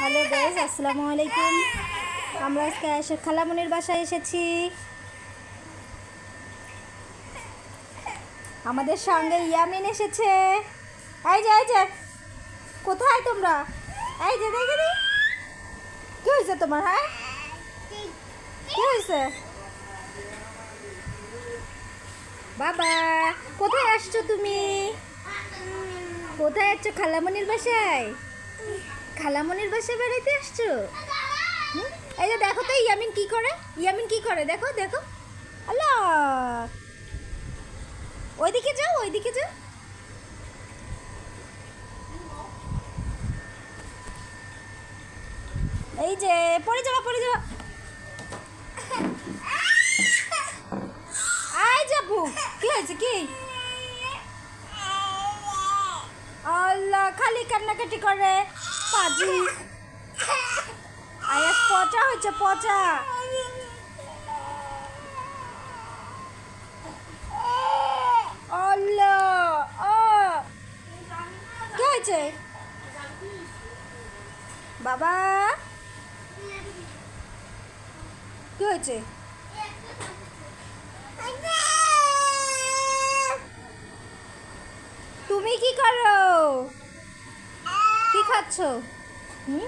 Hello guys আসসালামু আলাইকুম। আমরা আজকে এসে খালামনির বাসায় এসেছি। আমাদের সঙ্গে ইয়ামিন এসেছে। এই যে এই যে, কোথায় তোমরা? এই যে, দেখে দি কি হয়েছে তোমার হ্যাঁ? কি হয়েছে? বাবা, কোথায় আসছো তুমি? কোথায় আসছো খালামনির বাসায়? খালামনির বাসায় বেড়াইতে আসছো? এই যে দেখো তো, ইয়ামিন কি করে? ইয়ামিন কি করে? দেখো দেখো। আল্লাহ! ওইদিকে যাও ওইদিকে যাও। এই যে, পড়ে যাওয়া পড়ে যাওয়া আয় যাব। কি হয়েছে, কি আল্লাহ খালি কান্নাকাটি করে। পাজি। আয়াস পচা হয়েছে পচা। বাবা। কি হয়েছে? তুমি কি করো? 丑，嗯。